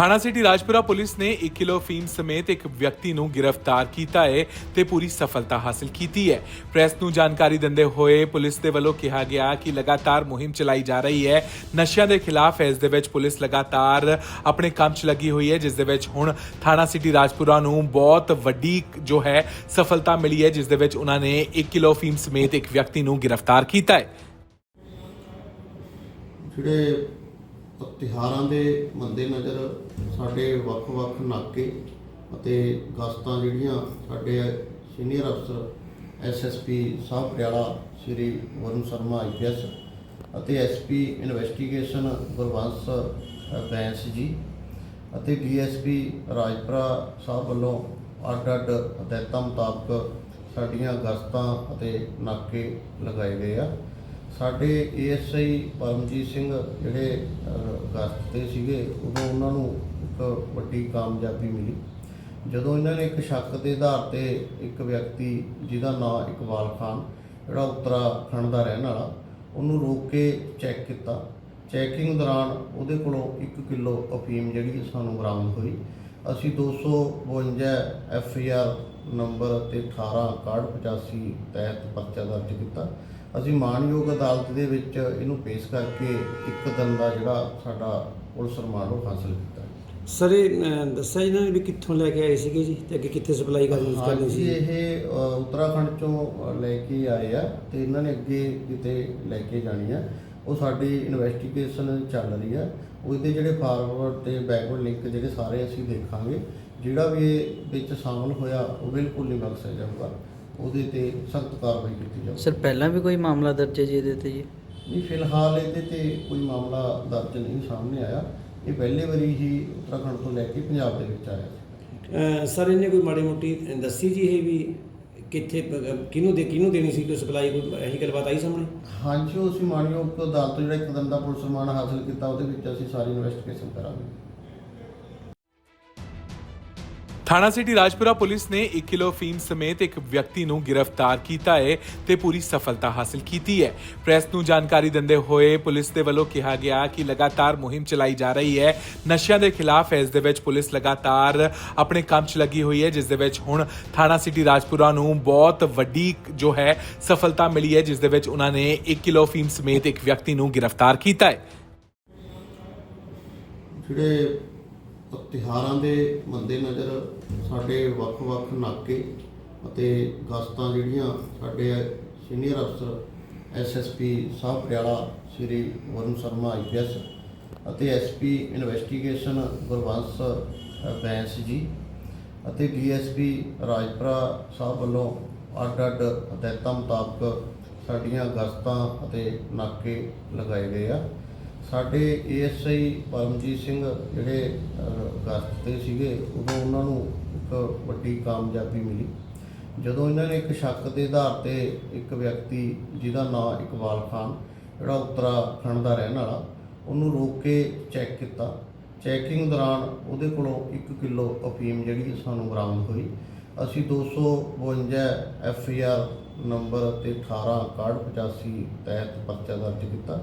ਥਾਣਾ city Rajpura police ਨੇ 1 kilo ਫੀਮ ਸਮੇਤ ਇੱਕ ਵਿਅਕਤੀ ਨੂੰ ਗ੍ਰਿਫਤਾਰ ਕੀਤਾ ਹੈ ਤੇ ਪੂਰੀ ਸਫਲਤਾ ਹਾਸਲ ਕੀਤੀ ਹੈ। ਪ੍ਰੈਸ ਨੂੰ ਜਾਣਕਾਰੀ ਦਿੰਦੇ ਹੋਏ ਪੁਲਿਸ ਦੇ ਵੱਲੋਂ ਕਿਹਾ ਗਿਆ ਕਿ ਲਗਾਤਾਰ ਮੁਹਿੰਮ ਚਲਾਈ ਜਾ ਰਹੀ ਹੈ। ਨਸ਼ਿਆਂ ਦੇ ਖਿਲਾਫ ਇਸ ਦੇ ਵਿੱਚ ਪੁਲਿਸ ਲਗਾਤਾਰ ਆਪਣੇ ਕੰਮ 'ਚ ਲੱਗੀ ਹੋਈ ਹੈ, ਜਿਸ ਦੇ ਵਿੱਚ ਹੁਣ ਥਾਣਾ ਸਿਟੀ ਰਾਜਪੁਰਾ ਨੂੰ ਬਹੁਤ ਵੱਡੀ ਜੋ ਹੈ ਸਫਲਤਾ ਮਿਲੀ ਹੈ, ਜਿਸ ਦੇ ਵਿੱਚ ਉਹਨਾਂ ਨੇ 1 ਕਿਲੋ ਫੀਮ ਸਮੇਤ ਇੱਕ ਵਿਅਕਤੀ ਨੂੰ ਗ੍ਰਿਫਤਾਰ ਕੀਤਾ ਹੈ। ਜਿਹੜੇ ਤਿਉਹਾਰਾਂ ਦੇ ਮੱਦੇਨਜ਼ਰ ਸਾਡੇ ਵੱਖ-ਵੱਖ ਨਾਕੇ ਅਤੇ ਗਸਤਾਂ ਜਿਹੜੀਆਂ ਸਾਡੇ ਸੀਨੀਅਰ ਅਫਸਰ ਐਸਐਸਪੀ ਸਾਹਿਬ ਪਟਿਆਲਾ, ਸ੍ਰੀ ਵਰੁਣ ਸ਼ਰਮਾ ਆਈਪੀਐਸ ਅਤੇ ਐਸਪੀ ਇਨਵੈਸਟੀਗੇਸ਼ਨ ਗੁਰਵੰਸ਼ ਬੈਂਸ ਜੀ ਅਤੇ ਡੀਐਸਪੀ ਰਾਜਪੁਰਾ ਸਾਹਿਬ ਵੱਲੋਂ ਅੱਡ-ਅੱਡ ਹਦਾਇਤਾਂ ਮੁਤਾਬਕ ਸਾਡੀਆਂ ਗਸਤਾਂ ਅਤੇ ਨਾਕੇ ਲਗਾਏ ਗਏ ਆ। ਸਾਡੇ ਏਐਸਆਈ ਪਰਮਜੀਤ ਸਿੰਘ ਜਿਹੜੇ ਅਹ, ਗਸਤ ਤੇ ਸੀਗੇ ਉਦੋਂ ਉਹਨਾਂ ਨੂੰ ਇੱਕ ਵੱਡੀ ਕਾਮਯਾਬੀ ਮਿਲੀ। ਜਦੋਂ ਇਹਨਾਂ ਨੇ ਇੱਕ ਸ਼ੱਕ ਦੇ ਆਧਾਰ ਤੇ ਇੱਕ ਵਿਅਕਤੀ ਜਿਹਦਾ ਨਾਮ ਇਕਬਾਲ ਖਾਨ ਜਿਹੜਾ ਉੱਤਰਾਖੰਡ ਦਾ ਰਹਿਣ ਵਾਲਾ ਉਹਨੂੰ ਰੋਕ ਕੇ ਚੈੱਕ ਕੀਤਾ। ਚੈਕਿੰਗ ਦੌਰਾਨ ਉਹਦੇ ਕੋਲੋਂ 1 ਕਿਲੋ ਅਫੀਮ ਜਿਹੜੀ ਸਾਨੂੰ ਬਰਾਮਦ ਹੋਈ। ਅਸੀਂ 252 ਐਫ ਆਈ ਆਰ ਨੰਬਰ ਤੇ 18 6185 ਤਹਿਤ ਪਰਚਾ ਦਰਜ ਕੀਤਾ। ਅਸੀਂ ਮਾਨਯੋਗ ਅਦਾਲਤ ਦੇ ਵਿੱਚ ਇਹਨੂੰ ਪੇਸ਼ ਕਰਕੇ ਇੱਕ ਦਿਨ ਦਾ ਜਿਹੜਾ ਸਾਡਾ ਪੁਲਿਸ ਰਿਮਾਂਡ ਉਹ ਹਾਸਲ ਕੀਤਾ। ਸਰ ਇਹ ਅਹ, ਦੱਸਿਆ ਇਹਨਾਂ ਨੇ ਵੀ ਕਿੱਥੋਂ ਲੈ ਕੇ ਆਏ ਸੀਗੇ ਜੀ ਤੇ ਅੱਗੇ ਕਿੱਥੇ ਸਪਲਾਈ ਕਰਨੀ ਕਰਨੀ ਹਾਂਜੀ ਸੀ? ਇਹ ਅ, ਉੱਤਰਾਖੰਡ ਚੋਂ ਅ, ਲੈ ਕੇ ਆਏ ਆ ਤੇ ਇਹਨਾਂ ਨੇ ਅੱਗੇ ਕਿਤੇ ਲੈ ਕੇ ਜਾਣੀ ਆ। ਉਹ ਸਾਡੀ ਇਨਵੈਸਟੀਗੇਸ਼ਨ ਚੱਲ ਰਹੀ ਆ। ਉਹਦੇ ਜਿਹੜੇ ਫਾਰਵਰਡ ਤੇ ਬੈਕਵਰਡ ਲਿੰਕ ਜਿਹੜੇ ਸਾਰੇ ਅਸੀਂ ਦੇਖਾਂਗੇ। ਜਿਹੜਾ ਵੀ ਇਹ ਵਿੱਚ ਸ਼ਾਮਲ ਹੋਇਆ ਉਹ ਬਿਲਕੁਲ ਨਹੀਂ ਬਖਸ਼ਿਆ ਜਾਊਗਾ। ਉਹਦੇ ਤੇ ਸਖਤ ਕਾਰਵਾਈ ਕੀਤੀ ਜਾਊਗੀ ਸਰ ਪਹਿਲਾਂ ਵੀ ਕੋਈ ਮਾਮਲਾ ਦਰਜ ਹੈ ਜੀ ਇਹਦੇ ਤੇ ਜੀ? ਨਹੀਂ ਫਿਲਹਾਲ ਇਹਦੇ ਤੇ ਕੋਈ ਮਾਮਲਾ ਦਰਜ ਨਹੀਂ ਸਾਹਮਣੇ ਆਇਆ। ਇਹ ਪਹਿਲੇ ਵਾਰੀ ਹੀ ਉੱਤਰਾਖੰਡ ਤੋਂ ਲੈ ਕੇ ਪੰਜਾਬ ਦੇ ਵਿੱਚ ਆਇਆ ਅਹ, ਸਰ ਇਹਨੇ ਕੋਈ ਮਾੜੀ ਮੋਟੀ ਦੱਸੀ ਜੀ ਇਹ ਵੀ ਕਿੱਥੇ ਪ- ਕਿਹਨੂੰ ਦੇ ਕਿਹਨੂੰ ਦੇਣੀ ਸੀ ਕੋਈ ਸਪਲਾਈ? ਕੋਈ ਇਹੀ ਗੱਲਬਾਤ ਆਈ ਸਾਹਮਣੇ? ਹਾਂਜੀ ਉਹ ਅਸੀਂ ਮਾਨਯੋਗ ਅਦਾਲਤ ਤੋਂ ਜਿਹੜਾ ਇੱਕ ਦਿਨ ਦਾ ਪੁਲਿਸ ਰਿਮਾਂਡ ਹਾਸਲ ਕੀਤਾ ਉਹਦੇ ਵਿੱਚ ਅਸੀਂ ਸਾਰੀ ਇਨਵੈਸਟੀਗੇਸ਼ਨ ਕਰਾਂਗੇ। ਥਾਣਾ ਸਿਟੀ ਰਾਜਪੁਰਾ ਪੁਲਿਸ ਨੇ 1 ਕਿਲੋ ਫੀਮ ਸਮੇਤ ਇੱਕ ਵਿਅਕਤੀ ਨੂੰ ਗ੍ਰਿਫਤਾਰ ਕੀਤਾ ਹੈ ਤੇ ਪੂਰੀ ਸਫਲਤਾ ਹਾਸਲ ਕੀਤੀ ਹੈ। ਪ੍ਰੈਸ ਨੂੰ ਜਾਣਕਾਰੀ ਦਿੰਦੇ ਹੋਏ ਪੁਲਿਸ ਦੇ ਵੱਲੋਂ ਕਿਹਾ ਗਿਆ ਕਿ ਲਗਾਤਾਰ ਮੁਹਿੰਮ ਚਲਾਈ ਜਾ ਰਹੀ ਹੈ। ਨਸ਼ਿਆਂ ਦੇ ਖਿਲਾਫ ਇਸ ਦੇ ਵਿੱਚ ਪੁਲਿਸ ਲਗਾਤਾਰ ਆਪਣੇ ਕੰਮ 'ਚ ਲੱਗੀ ਹੋਈ ਹੈ, ਜਿਸ ਦੇ ਵਿੱਚ ਹੁਣ ਥਾਣਾ ਸਿਟੀ ਰਾਜਪੁਰਾ ਨੂੰ ਬਹੁਤ ਵੱਡੀ ਜੋ ਹੈ ਸਫਲਤਾ ਮਿਲੀ ਹੈ, ਜਿਸ ਦੇ ਵਿੱਚ ਉਹਨਾਂ ਨੇ 1 ਕਿਲੋ ਫੀਮ ਸਮੇਤ ਇੱਕ ਵਿਅਕਤੀ ਨੂੰ ਗ੍ਰਿਫਤਾਰ ਕੀਤਾ ਹੈ। ਜਿਹੜੇ ਤਿਉਹਾਰਾਂ ਦੇ ਮੱਦੇਨਜ਼ਰ ਸਾਡੇ ਵੱਖ-ਵੱਖ ਨਾਕੇ ਅਤੇ ਗਸਤਾਂ ਜਿਹੜੀਆਂ ਸਾਡੇ ਸੀਨੀਅਰ ਅਫਸਰ ਐਸਐਸਪੀ ਸਾਹਿਬ ਪਟਿਆਲਾ, ਸ੍ਰੀ ਵਰੁਣ ਸ਼ਰਮਾ ਆਈਪੀਐਸ ਅਤੇ ਐਸਪੀ ਇਨਵੈਸਟੀਗੇਸ਼ਨ ਗੁਰਵੰਸ਼ ਬੈਂਸ ਜੀ ਅਤੇ ਡੀਐਸਪੀ ਰਾਜਪੁਰਾ ਸਾਹਿਬ ਵੱਲੋਂ ਅੱਡ-ਅੱਡ ਹਦਾਇਤਾਂ ਮੁਤਾਬਕ ਸਾਡੀਆਂ ਗਸਤਾਂ ਅਤੇ ਨਾਕੇ ਲਗਾਏ ਗਏ ਆ। ਸਾਡੇ ਏਐਸਆਈ ਪਰਮਜੀਤ ਸਿੰਘ ਜਿਹੜੇ ਅਹ, ਗਸਤ ਤੇ ਸੀਗੇ ਉਦੋਂ ਉਹਨਾਂ ਨੂੰ ਇੱਕ ਵੱਡੀ ਕਾਮਯਾਬੀ ਮਿਲੀ। ਜਦੋਂ ਇਹਨਾਂ ਨੇ ਇੱਕ ਸ਼ੱਕ ਦੇ ਆਧਾਰ ਤੇ ਇੱਕ ਵਿਅਕਤੀ ਜਿਹਦਾ ਨਾਮ ਇਕਬਾਲ ਖਾਨ ਜਿਹੜਾ ਉੱਤਰਾਖੰਡ ਦਾ ਰਹਿਣ ਵਾਲਾ ਉਹਨੂੰ ਰੋਕ ਕੇ ਚੈੱਕ ਕੀਤਾ। ਚੈਕਿੰਗ ਦੌਰਾਨ ਉਹਦੇ ਕੋਲੋਂ 1 ਕਿਲੋ ਅਫੀਮ ਜਿਹੜੀ ਸਾਨੂੰ ਬਰਾਮਦ ਹੋਈ। ਅਸੀਂ 252 ਐਫ ਆਈ ਆਰ ਨੰਬਰ ਤੇ 18 6185 ਤਹਿਤ ਪਰਚਾ ਦਰਜ ਕੀਤਾ।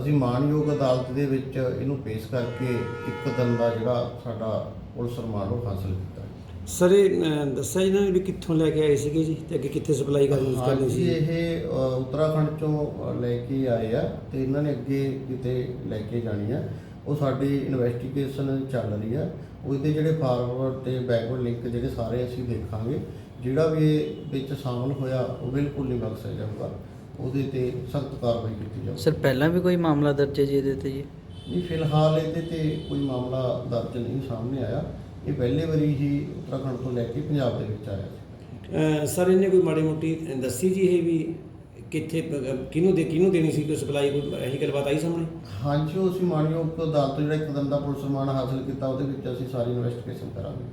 ਅਸੀਂ ਮਾਨਯੋਗ ਅਦਾਲਤ ਦੇ ਵਿੱਚ ਇਹਨੂੰ ਪੇਸ਼ ਕਰਕੇ ਇੱਕ ਦਿਨ ਦਾ ਜਿਹੜਾ ਸਾਡਾ ਪੁਲਿਸ ਰਿਮਾਂਡ ਉਹ ਹਾਸਲ ਕੀਤਾ। ਸਰ ਇਹ ਅਹ, ਦੱਸਿਆ ਇਹਨਾਂ ਨੇ ਵੀ ਕਿੱਥੋਂ ਲੈ ਕੇ ਆਏ ਸੀਗੇ ਜੀ ਤੇ ਅੱਗੇ ਕਿੱਥੇ ਸਪਲਾਈ ਕਰਨੀ ਕਰਨੀ ਹਾਂਜੀ ਸੀ? ਇਹ ਅ, ਉੱਤਰਾਖੰਡ ਚੋਂ ਅ, ਲੈ ਕੇ ਆਏ ਆ ਤੇ ਇਹਨਾਂ ਨੇ ਅੱਗੇ ਕਿਤੇ ਲੈ ਕੇ ਜਾਣੀ ਆ। ਉਹ ਸਾਡੀ ਇਨਵੈਸਟੀਗੇਸ਼ਨ ਚੱਲ ਰਹੀ ਆ। ਉਹਦੇ ਜਿਹੜੇ ਫਾਰਵਰਡ ਤੇ ਬੈਕਵਰਡ ਲਿੰਕ ਜਿਹੜੇ ਸਾਰੇ ਅਸੀਂ ਦੇਖਾਂਗੇ। ਜਿਹੜਾ ਵੀ ਇਹ ਵਿੱਚ ਸ਼ਾਮਲ ਹੋਇਆ ਉਹ ਬਿਲਕੁਲ ਨਹੀਂ ਬਖਸ਼ਿਆ ਜਾਊਗਾ। ਉਹਦੇ ਤੇ ਸਖਤ ਕਾਰਵਾਈ ਕੀਤੀ ਜਾਊਗੀ ਸਰ ਪਹਿਲਾਂ ਵੀ ਕੋਈ ਮਾਮਲਾ ਦਰਜ ਹੈ ਜੀ ਇਹਦੇ ਤੇ ਜੀ? ਨਹੀਂ ਫਿਲਹਾਲ ਇਹਦੇ ਤੇ ਕੋਈ ਮਾਮਲਾ ਦਰਜ ਨਹੀਂ ਸਾਹਮਣੇ ਆਇਆ। ਇਹ ਪਹਿਲੇ ਵਾਰੀ ਹੀ ਉੱਤਰਾਖੰਡ ਤੋਂ ਲੈ ਕੇ ਪੰਜਾਬ ਦੇ ਵਿੱਚ ਆਇਆ ਅਹ, ਸਰ ਇਹਨੇ ਕੋਈ ਮਾੜੀ ਮੋਟੀ ਦੱਸੀ ਜੀ ਇਹ ਵੀ ਕਿੱਥੇ ਪ- ਕਿਹਨੂੰ ਦੇ ਕਿਹਨੂੰ ਦੇਣੀ ਸੀ? ਕੋਈ ਸਪਲਾਈ ਕੋਈ ਇਹੀ ਗੱਲਬਾਤ ਆਈ ਸਾਹਮਣੇ? ਹਾਂਜੀ ਉਹ ਅਸੀਂ ਮਾਨਯੋਗ ਅਦਾਲਤ ਤੋਂ ਜਿਹੜਾ ਇੱਕ ਦਿਨ ਦਾ ਪੁਲਿਸ ਰਿਮਾਂਡ ਹਾਸਲ ਕੀਤਾ ਉਹਦੇ ਵਿੱਚ ਅਸੀਂ ਸਾਰੀ ਇਨਵੈਸਟੀਗੇਸ਼ਨ ਕਰਾਂਗੇ।